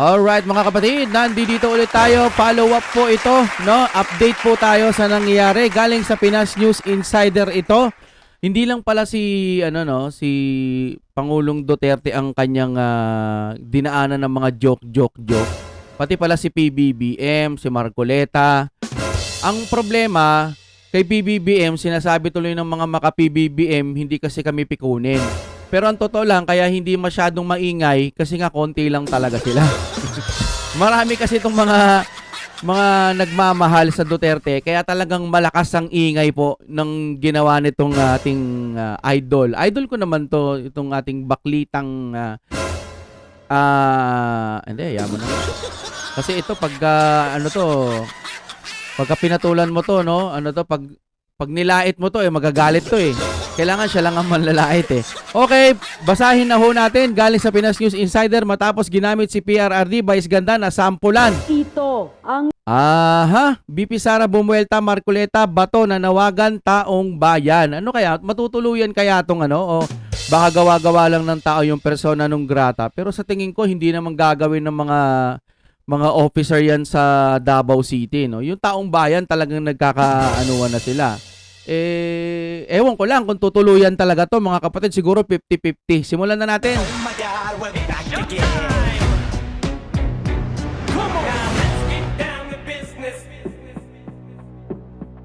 Alright mga kapatid, nandito ulit tayo. Follow up po ito, no? Update po tayo sa nangyayari. Galing sa Pinas News Insider ito. Hindi lang pala si ano no, si Pangulong Duterte ang kanyang ah, dinaanan ng mga joke joke joke. Pati pala si PBBM, si Marcoleta. Ang problema kay PBBM, sinasabi tuloy ng mga maka PBBM, hindi kasi kami pikunin. Pero ang totoo lang, kaya hindi masyadong maingay kasi nga konti lang talaga sila. Marami kasi itong mga mga nagmamahal sa Duterte kaya talagang malakas ang ingay po ng ginawa nitong ating ah, idol. Idol ko naman to itong ating baklitang ah ah, hindi, yaman na. Kasi ito pag ah, ano to pagka pinatulan mo to no, ano to pag pag nilait mo to eh magagalit to eh. Kailangan siya lang ang manlalait eh. Okay, basahin na ho natin galing sa Pinas News Insider matapos ginamit si PRRD Vice Ganda na sampulan. Ito ang Aha, BP Sara Bumuelta Marcoleta Bato na nawagan taong bayan. Ano kaya? Matutuluyan kaya tong ano? O baka gawa-gawa lang ng tao yung persona nung grata. Pero sa tingin ko, hindi naman gagawin ng mga mga officer yan sa Davao City. No? Yung taong bayan talagang nagkakaanuan na sila. Eh, ewan ko lang kung tutuluyan talaga to mga kapatid. Siguro 50-50. Simulan na natin. Oh my God, we're back again.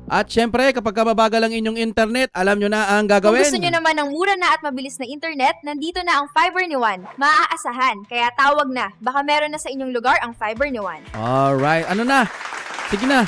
At syempre, kapag kababagal ang inyong internet, alam nyo na ang gagawin. Kung gusto nyo naman ng mura na at mabilis na internet, nandito na ang Fiber ni Juan. Maaasahan, kaya tawag na. Baka meron na sa inyong lugar ang Fiber ni Juan. Alright, ano na? Sige na.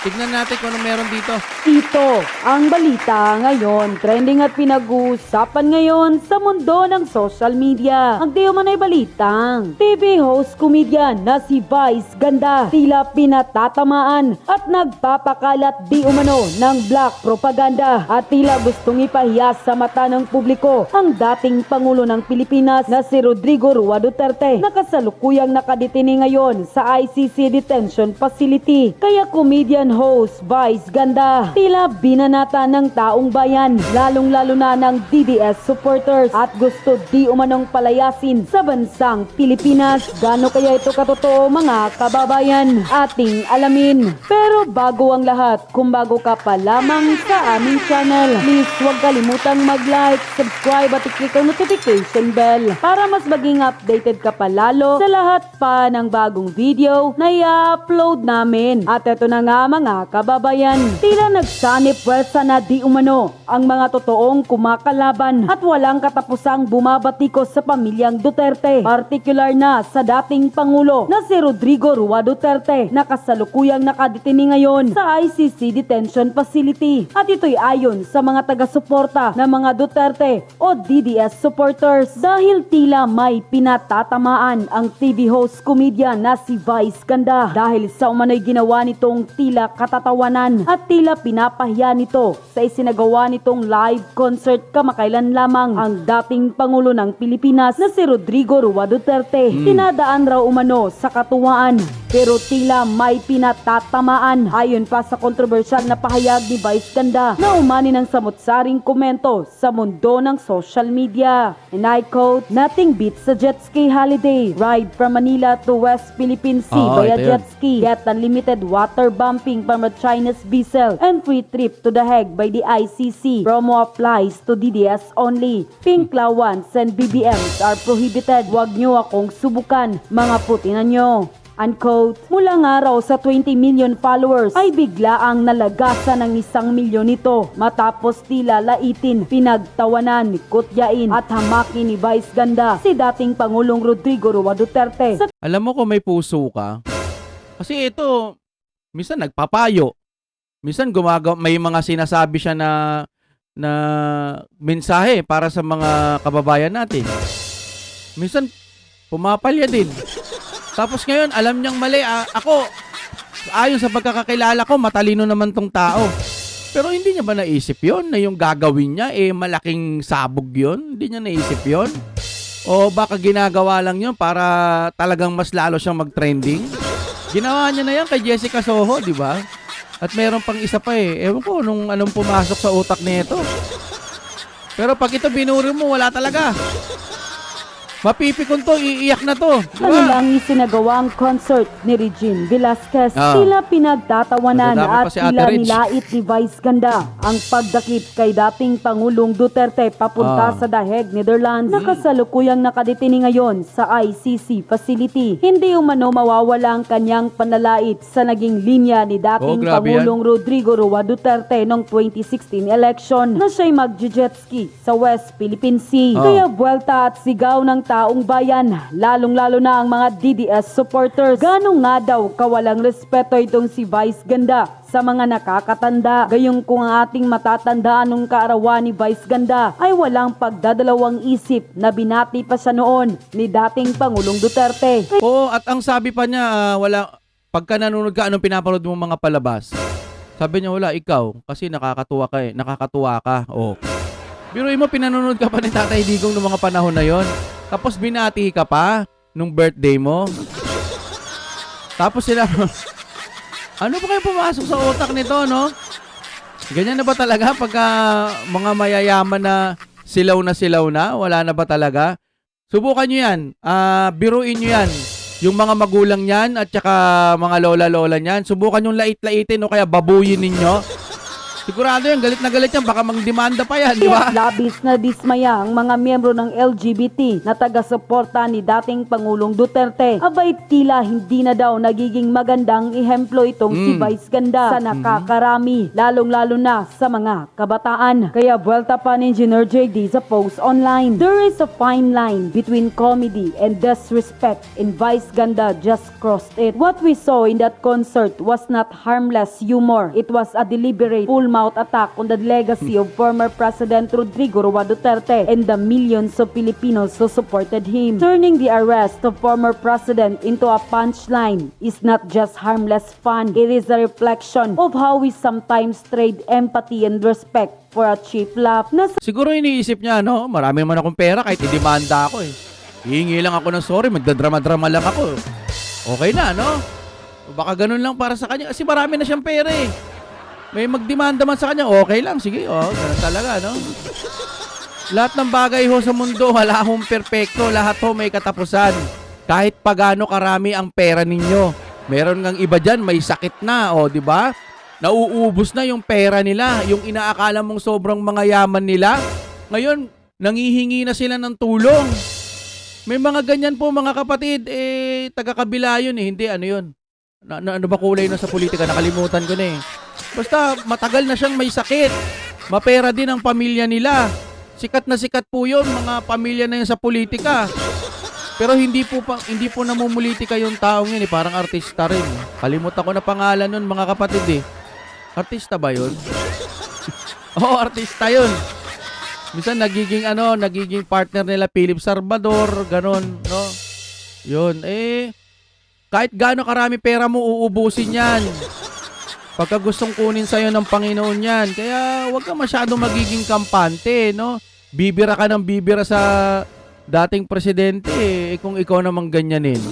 Tignan natin kung ano meron dito. ito ang balita ngayon. Trending at pinag-uusapan ngayon sa mundo ng social media. Ang di ay balitang. TV host comedian na si Vice Ganda tila pinatatamaan at nagpapakalat di umano ng black propaganda at tila gustong ipahiya sa mata ng publiko ang dating Pangulo ng Pilipinas na si Rodrigo Rua Duterte na kasalukuyang nakadetini ngayon sa ICC Detention Facility. Kaya comedian host Vice Ganda tila binanata ng taong bayan lalong-lalo na ng DDS supporters at gusto di umanong palayasin sa bansang Pilipinas. Gano kaya ito katotoo mga kababayan? Ating alamin. Pero bago ang lahat, kung bago ka pa lamang sa aming channel, please huwag kalimutang mag-like, subscribe at i-click ang notification bell para mas maging updated ka pa lalo sa lahat pa ng bagong video na i-upload namin. At ito na nga mga kababayan, tila nagsanip pwersa na di umano ang mga totoong kumakalaban at walang katapusang bumabatikos sa pamilyang Duterte. Partikular na sa dating Pangulo na si Rodrigo Rua Duterte na kasalukuyang nakadetini ngayon sa ICC Detention Facility. At ito'y ayon sa mga taga-suporta ng mga Duterte o DDS supporters dahil tila may pinatatamaan ang TV host comedian na si Vice Ganda dahil sa umano'y ginawa nitong tila katatawanan at tila pinapahiya nito sa isinagawa nitong live concert kamakailan lamang ang dating Pangulo ng Pilipinas na si Rodrigo Rua Duterte. Tinadaan raw umano sa katuwaan pero tila may pinatatamaan ayon pa sa kontrobersyal na pahayag ni Vice Ganda na umani ng samot-saring komento sa mundo ng social media. And I quote, Nothing beats a jet ski holiday. Ride from Manila to West Philippine Sea via ito yun. jet ski. Get unlimited water bumping from a Chinese vessel and free trip to The Hague by the ICC. Promo applies to DDS only. Pink lawans and BBMs are prohibited. Huwag nyo akong subukan, mga putinan nyo. Unquote. Mula nga raw sa 20 million followers ay bigla ang nalagasan ng isang milyon nito matapos tila laitin, pinagtawanan, kutyain at hamakin ni Vice Ganda si dating Pangulong Rodrigo Rua Duterte sa Alam mo kung may puso ka, kasi ito, minsan nagpapayo. Minsan gumagawa, may mga sinasabi siya na na mensahe para sa mga kababayan natin. Minsan pumapalya din. Tapos ngayon, alam niyang mali. Ah, ako, ayon sa pagkakakilala ko, matalino naman tong tao. Pero hindi niya ba naisip yon na yung gagawin niya, eh malaking sabog yon Hindi niya naisip yon O baka ginagawa lang yun para talagang mas lalo siyang mag-trending? Ginawa niya na yan kay Jessica Soho, di ba? At meron pang isa pa eh. Ewan ko nung anong pumasok sa utak nito. Pero pag ito binuri mo, wala talaga. Mapipikon to, iiyak na to. Ano ba? lang isinagawang concert ni Regine Velasquez. Ah. Tila pinagtatawanan at si tila nilait ni Vice Ganda ang pagdakip kay dating Pangulong Duterte papunta Ah. sa The Hague, Netherlands. Nakasalukuyang nakadetini ngayon sa ICC facility. Hindi umano mawawala ang kanyang panalait sa naging linya ni Oh, dating yan. Pangulong Rodrigo Roa Duterte noong 2016 election na siya'y magje-jet ski sa West Philippine Sea. Ah. Kaya buwelta at sigaw ng taong bayan, lalong-lalo na ang mga DDS supporters. Ganong nga daw kawalang respeto itong si Vice Ganda sa mga nakakatanda. Gayong kung ang ating matatandaan nung kaarawan ni Vice Ganda ay walang pagdadalawang isip na binati pa siya noon ni dating Pangulong Duterte. Oo, at ang sabi pa niya, ah, wala, pagka nanonood ka, anong pinapanood mo mga palabas? Sabi niya, wala, ikaw. Kasi nakakatuwa ka eh. Nakakatuwa ka. Oh. Biruin mo, pinanonood ka pa ni Tatay Digong noong mga panahon na yon. Tapos binati ka pa nung birthday mo. Tapos sila, ano ba kayo pumasok sa utak nito, no? Ganyan na ba talaga pagka mga mayayaman na silaw na silaw na? Wala na ba talaga? Subukan nyo yan. Ah, biruin nyo yan. Yung mga magulang niyan at saka mga lola-lola niyan, subukan yung lait-laitin o kaya babuyin ninyo. Sigurado yan, galit na galit yan. Baka magdemanda pa yan, di ba? Labis na dismaya ang mga miyembro ng LGBT na taga-suporta ni dating Pangulong Duterte. Abay tila hindi na daw nagiging magandang ehemplo itong si Mm. Vice Ganda sa nakakarami, lalong-lalo na sa mga kabataan. Kaya buwelta pa ni Engineer JD sa post online. There is a fine line between comedy and disrespect and Vice Ganda just crossed it. What we saw in that concert was not harmless humor. It was a deliberate full-mouth attack on the legacy of former President Rodrigo Roa Duterte and the millions of Filipinos who supported him. Turning the arrest of former president into a punchline is not just harmless fun. It is a reflection of how we sometimes trade empathy and respect for a cheap laugh na Siguro iniisip niya, no? Marami naman akong pera kahit idemanda ako eh. Hihingi lang ako ng sorry, magdadrama-drama lang ako. Okay na, no? Baka ganun lang para sa kanya. Kasi marami na siyang pera eh. May magdemanda man sa kanya, okay lang. Sige, oh, ganun talaga, no? Lahat ng bagay ho sa mundo, wala hong perpekto. Lahat ho may katapusan. Kahit pagano karami ang pera ninyo. Meron ngang iba dyan, may sakit na, o, di ba? Nauubos na yung pera nila. Yung inaakala mong sobrang mga yaman nila. Ngayon, nangihingi na sila ng tulong. May mga ganyan po mga kapatid, eh, taga-kabila yun eh. Hindi, ano yun? Na, na- ano ba kulay na sa politika? Nakalimutan ko na eh. Basta matagal na siyang may sakit. Mapera din ang pamilya nila. Sikat na sikat po yun, mga pamilya na yun sa politika. Pero hindi po pa, hindi po namumulitika yung taong yun eh, parang artista rin. Kalimutan ko na pangalan nun mga kapatid eh. Artista ba yun? Oo, artista yun. Minsan nagiging ano, nagiging partner nila Philip Salvador, ganon, no? Yun, eh, kahit gaano karami pera mo, uubusin yan. Pagka gustong kunin sa'yo ng Panginoon yan. Kaya huwag ka masyadong magiging kampante, no? Bibira ka ng bibira sa dating presidente, eh, kung ikaw namang ganyanin.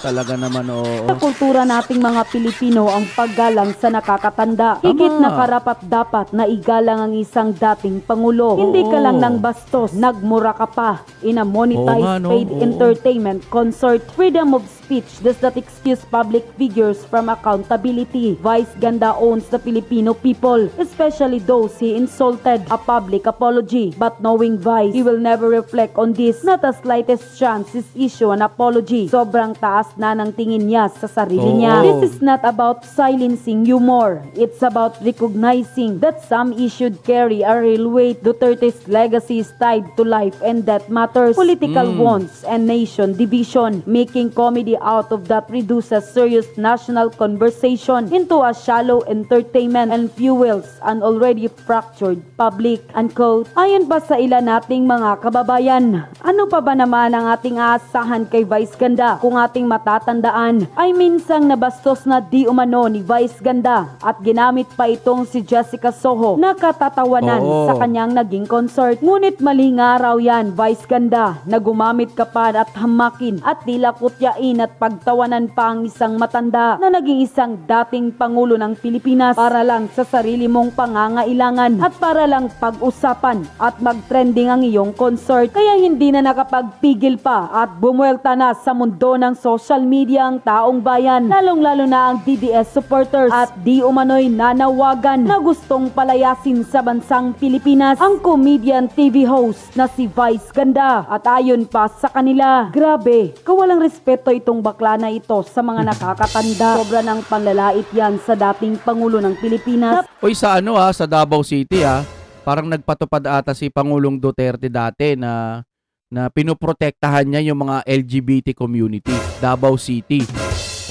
Talaga naman, oo. Sa kultura nating mga Pilipino ang paggalang sa nakakatanda. Higit Tama. na karapat dapat na igalang ang isang dating pangulo. Hindi ka lang ng bastos, nagmura ka pa in a Oo monetized nga, no? paid Oo. entertainment concert. Freedom of speech does not excuse public figures from accountability. Vice Ganda owns the Filipino people, especially those he insulted. A public apology. But knowing Vice, he will never reflect on this. Not the slightest chance is issue an apology. Sobrang taas na ng tingin niya sa sarili Oo. niya. This is not about silencing humor. It's about recognizing that some issues carry a real weight. Duterte's legacy is tied to life and death matters, political Mm. wants, and nation division. Making comedy out of that reduces serious national conversation into a shallow entertainment and fuels an already fractured public. Unquote. Ayon ba sa ilan nating mga kababayan, ano pa ba naman ang ating aasahan kay Vice Ganda kung ating matatandaan ay minsang nabastos na di umano ni Vice Ganda at ginamit pa itong si Jessica Soho na katatawanan Oo. sa kanyang naging concert. Ngunit mali nga raw yan, Vice Ganda, na gumamit ka pa at hamakin at tila kutyain at pagtawanan pa ang isang matanda na naging isang dating Pangulo ng Pilipinas para lang sa sarili mong pangangailangan at para lang pag-usapan at mag-trending ang iyong concert. Kaya hindi na nakapagpigil pa at bumuelta na sa mundo ng social media ang taong bayan, lalong-lalo na ang DDS supporters at di umano'y nanawagan na gustong palayasin sa bansang Pilipinas ang comedian TV host na si Vice Ganda. At ayon pa sa kanila, grabe, kawalang respeto itong bakla na ito sa mga nakakatanda. Sobra ng panlalait yan sa dating Pangulo ng Pilipinas Oy, sa ano ha, sa Davao City ha, parang nagpatupad ata si Pangulong Duterte dati na na pinoprotektahan niya yung mga LGBT community, Davao City.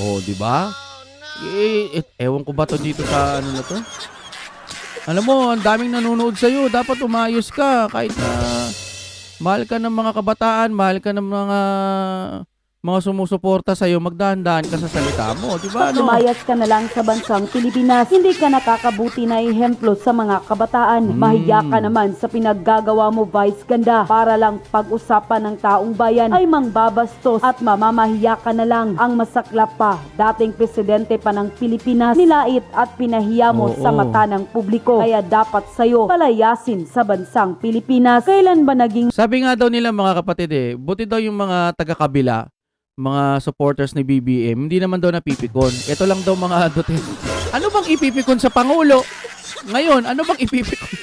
Oh, di ba? Eh, eh, ewan ko ba to dito sa ano na to? Alam mo, ang daming nanonood sa'yo. Dapat umayos ka kahit na mahal ka ng mga kabataan, mahal ka ng mga mga sumusuporta sa'yo, magdahan-dahan ka sa salita mo. Di ba? No? lumayas ka na lang sa bansang Pilipinas, hindi ka nakakabuti na ehemplo sa mga kabataan. Mm. Mahiya ka naman sa pinaggagawa mo, Vice Ganda, para lang pag-usapan ng taong bayan ay mangbabastos at mamamahiya ka na lang. Ang masaklap pa, dating presidente pa ng Pilipinas, nilait at pinahiya mo Oo. sa mata ng publiko. Kaya dapat sa'yo palayasin sa bansang Pilipinas. Kailan ba naging Sabi nga daw nila mga kapatid eh, buti daw yung mga taga-kabila, mga supporters ni BBM, hindi naman daw napipikon. Ito lang daw mga Duterte. Ano bang ipipikon sa Pangulo? Ngayon, ano bang ipipikon?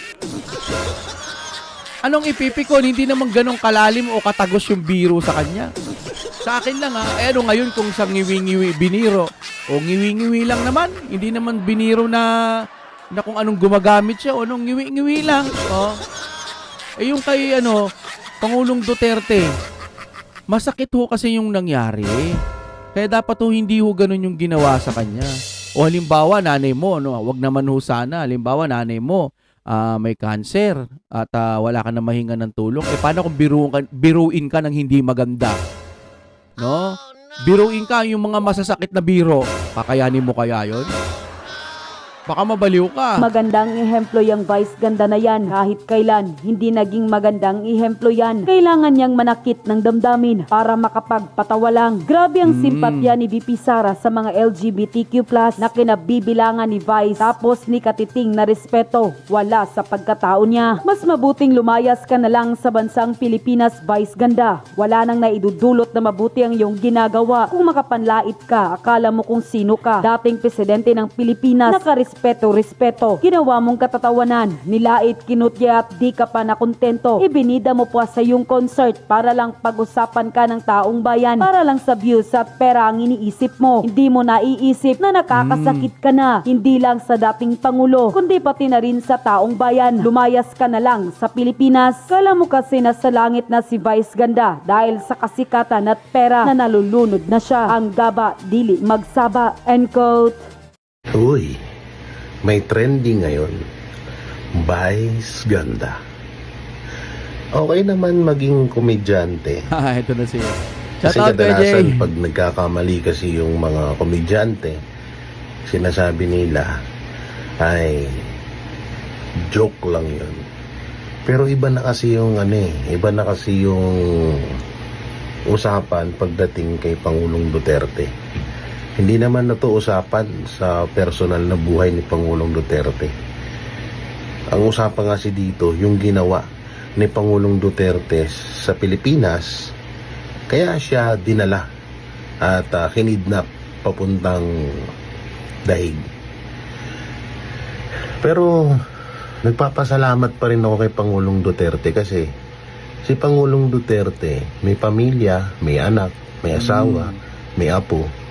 Anong ipipikon? Hindi naman ganong kalalim o katagos yung biro sa kanya. Sa akin lang ha, eh ano ngayon kung sa ngiwi-ngiwi biniro o ngiwi-ngiwi lang naman, hindi naman biniro na na kung anong gumagamit siya o anong ngiwi-ngiwi lang. Oh. Eh yung kay ano, Pangulong Duterte, masakit ho kasi yung nangyari. Kaya dapat ho hindi ho ganun yung ginawa sa kanya. O halimbawa, nanay mo, no, wag naman ho sana. Halimbawa, nanay mo, ah, may cancer at ah, wala ka na mahinga ng tulong. Eh paano kung biruin ka, biruin ka ng hindi maganda? No? Biruin ka yung mga masasakit na biro. Kakayanin mo kaya yon? Baka mabaliw ka. Magandang ehemplo yung Vice Ganda na yan kahit kailan. Hindi naging magandang ehemplo yan. Kailangan niyang manakit ng damdamin para makapagpatawa lang. Grabe ang Mm. simpatya ni VP Sara sa mga LGBTQ+, na kinabibilangan ni Vice tapos ni katiting na respeto. Wala sa pagkatao niya. Mas mabuting lumayas ka na lang sa bansang Pilipinas, Vice Ganda. Wala nang naidudulot na mabuti ang iyong ginagawa. Kung makapanlait ka, akala mo kung sino ka. Dating presidente ng Pilipinas, nakarespeto, respeto. Ginawa mong katatawanan, nilait, kinutya at di ka pa nakontento. Ibinida mo pa sa iyong concert para lang pag-usapan ka ng taong bayan. Para lang sa views at pera ang iniisip mo. Hindi mo naiisip na nakakasakit ka na. Hindi lang sa dating Pangulo, kundi pati na rin sa taong bayan. Lumayas ka na lang sa Pilipinas. Kala mo kasi nasa langit na si Vice Ganda dahil sa kasikatan at pera na nalulunod na siya. Ang gaba, dili magsaba. End quote. Uy, may trending ngayon. Vice ganda. Okay naman maging komedyante. Ah, ito na siya. Kasi Shout out kay Jay. kadalasan pag nagkakamali kasi yung mga komedyante, sinasabi nila ay joke lang yun. Pero iba na kasi yung ano eh, iba na kasi yung usapan pagdating kay Pangulong Duterte. Hindi naman na to usapan sa personal na buhay ni Pangulong Duterte. Ang usapan kasi dito, yung ginawa ni Pangulong Duterte sa Pilipinas, kaya siya dinala at uh, kinidnap papuntang dahig. Pero nagpapasalamat pa rin ako kay Pangulong Duterte kasi si Pangulong Duterte may pamilya, may anak, may asawa, may apo.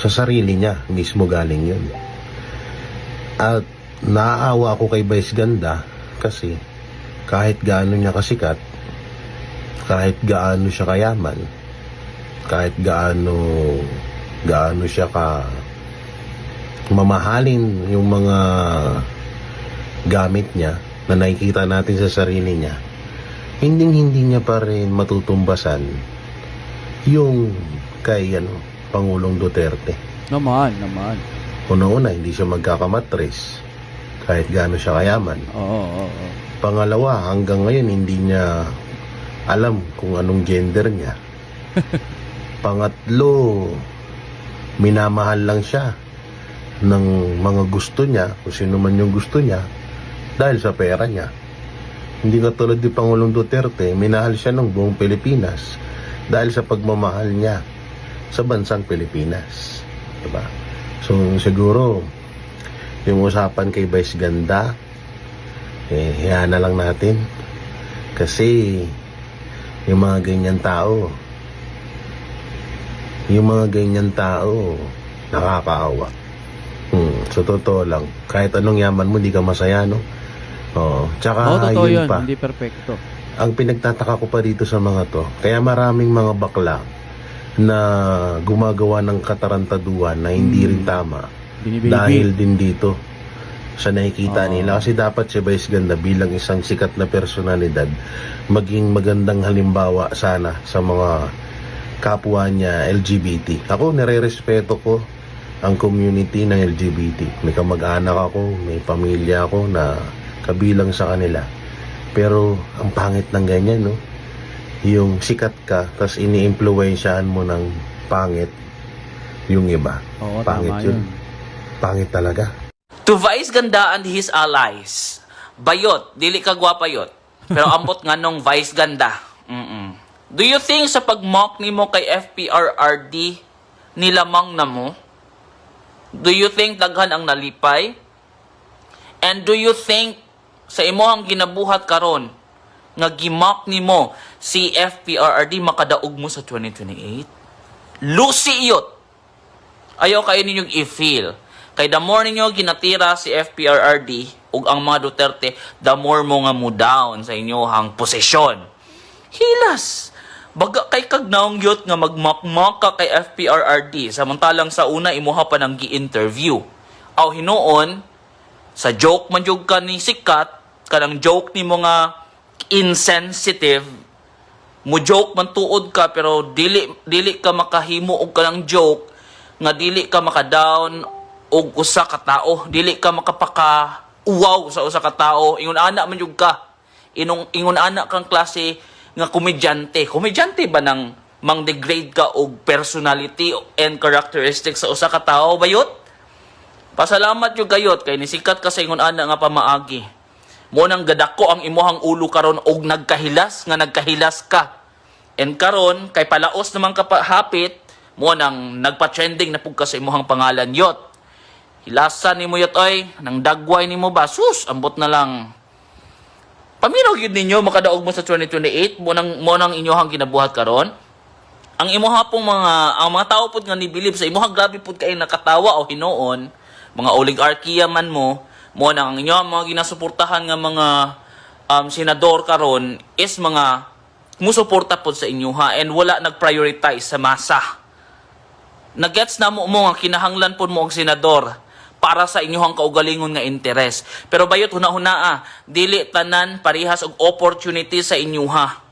Sa sarili niya mismo galing yun. At naaawa ako kay Vice Ganda kasi kahit gaano niya kasikat, kahit gaano siya kayaman, kahit gaano gaano siya ka mamahalin yung mga gamit niya na nakikita natin sa sarili niya, hindi hindi niya pa rin matutumbasan yung kay ano, Pangulong Duterte. Naman, naman. Una-una, hindi siya magkakamatres kahit gaano siya kayaman. Oo, oo, oo. Pangalawa, hanggang ngayon hindi niya alam kung anong gender niya. Pangatlo, minamahal lang siya ng mga gusto niya, kung sino man yung gusto niya, dahil sa pera niya. Hindi katulad ni Pangulong Duterte, minahal siya ng buong Pilipinas dahil sa pagmamahal niya sa bansang Pilipinas. Diba? So siguro, yung usapan kay Vice Ganda, eh, hiya na lang natin. Kasi, yung mga ganyan tao, yung mga ganyan tao, nakakaawa. Hmm, so totoo lang, kahit anong yaman mo, di ka masaya, no? Oo. Tsaka, Oo, totoo yun yun. pa, Hindi perfecto. ang pinagtataka ko pa dito sa mga to, kaya maraming mga bakla na gumagawa ng katarantaduan na hindi rin tama Binibaby. dahil din dito sa nakikita Oo. nila. Kasi dapat si Vice Ganda bilang isang sikat na personalidad, maging magandang halimbawa sana sa mga kapwa niya LGBT. Ako, nire-respeto ko ang community ng LGBT. May kamag-anak ako, may pamilya ako na kabilang sa kanila. Pero ang pangit ng ganyan, no? Yung sikat ka, tas ini-impluensyahan mo ng pangit yung iba. Oo, pangit tama yun. yun. Pangit talaga. To Vice Ganda and his allies. Bayot, dili ka gwapa yot. Pero ambot nga nung Vice Ganda. Mm-mm. Do you think sa pag-mock ni mo kay FPRRD, nilamang na mo? Do you think daghan ang nalipay? And do you think sa imo ang ginabuhat karon nga gimock ni mo si FPRRD makadaog mo sa 2028? Lucy iyot! Ayaw kayo ninyong i-feel. Kay the more ninyo ginatira si FPRRD ug ang mga Duterte, the more mo nga mo down sa inyohang posisyon. Hilas! Baga kay kag naong yot nga magmakmak ka kay FPRRD samantalang sa una imuha pa ng gi-interview. Aw hinuon, sa joke man jud ka ni sikat, kanang joke ni mo nga insensitive, mo joke man tuod ka pero dili dili ka makahimo og kanang joke nga dili ka maka-down og usa ka tao. Dili ka makapaka uwaw sa usa ka tao. Ingon ana man jud ka. Inong ingon ana kang klase nga komedyante. Komedyante ba nang mang degrade ka og personality and characteristics sa usa ka tao bayot pasalamat jud gayot kay nisikat ka sa ingon ana nga pamaagi. Mo nang gadako ang imuhang ulo karon og nagkahilas nga nagkahilas ka. And karon kay palaos naman ka pa hapit mo nang nagpa-trending na pug sa imuhang pangalan yot. Hilasan nimo yot oy, nang dagway nimo ba sus ambot na lang. Paminaw gyud ninyo makadaog mo sa 2028 mo nang mo nang inyong ginabuhat karon. Ang imuha pong mga ang mga tao pud nga nibilib sa imuha grabe pud kay nakatawa o hinuon mga oligarkiya man mo mo nang ang inyo mga ginasuportahan nga mga um, senador karon is mga musuporta pod sa inyo ha and wala nag-prioritize sa masa. Nagets na mo mo nga kinahanglan pod mo og senador para sa inyong kaugalingon nga interes. Pero bayot huna-hunaa, dili tanan parihas og opportunity sa inyuha.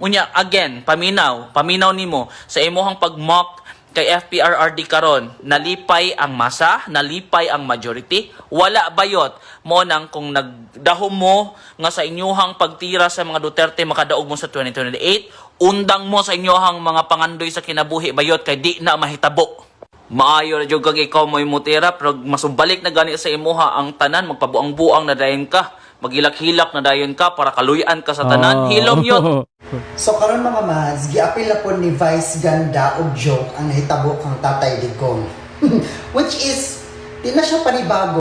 Unya again, paminaw, paminaw nimo sa imuhang pag-mock kay FPRRD karon nalipay ang masa, nalipay ang majority, wala bayot mo nang kung nagdahom mo nga sa inyuhang pagtira sa mga Duterte makadaog mo sa 2028, undang mo sa inyuhang mga pangandoy sa kinabuhi bayot kay di na mahitabo. Maayo na jud kag ikaw mo imutira pero masumbalik na gani sa imuha ang tanan magpabuang-buang na dayon ka. Magilak-hilak na dayon ka para kaluyan ka sa tanan. Oh. Hilom yun. So karon mga mads, giapil na po ni Vice Ganda og joke ang nahitabo kang Tatay Digong. Which is, di na siya panibago